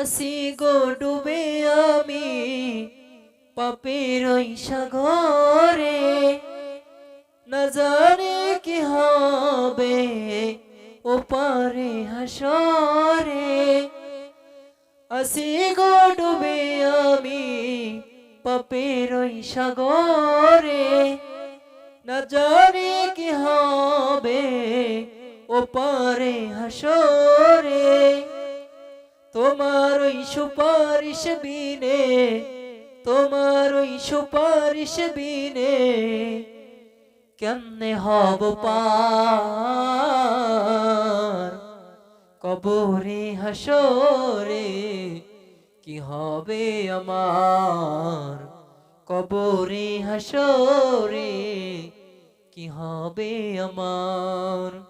আসি গো ডুবে আমি, পাপের ওই সাগরে। না জানে কি হবে ও পারে হাসরে। আসি গো ডুবে আমি, পাপের ওই সাগরে। না জানি কি হবে ও পারে হাসরে। তোমার ওই সুপারিশ বিনে, তোমার ওই সুপারিশ বিনে কেমনে হব পার? কবরে হাসরে কি হবে আমার? কবরে হাসরে কি হবে আমার?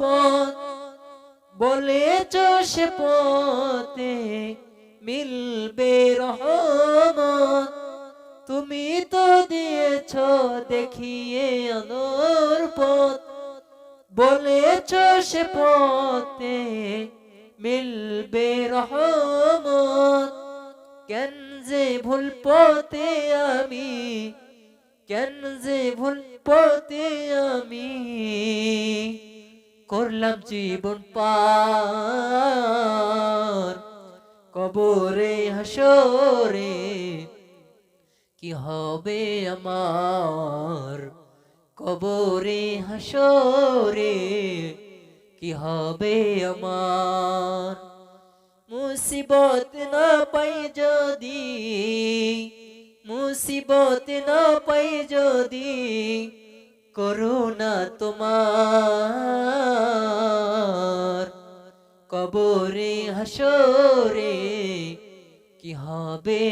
পথ, বলেছ সে পথে মিলবে রহমত। তুমি তো দিয়েছ, দেখিয়ে আলোর পথ, বলেছ সে পথে মিলবে রহমত। কেন যে ভুল পথে আমি, কেন যে ভুল পথে আমি করলাম জীবন পার। কবরে হাসরে কি হবে আমার? কবরে হাসরে কি হবে আমার? মুসিবত না পাই যদি, মুসিবত না পাই যদি করুণা তোমার কবরে হাসরে কি হবে?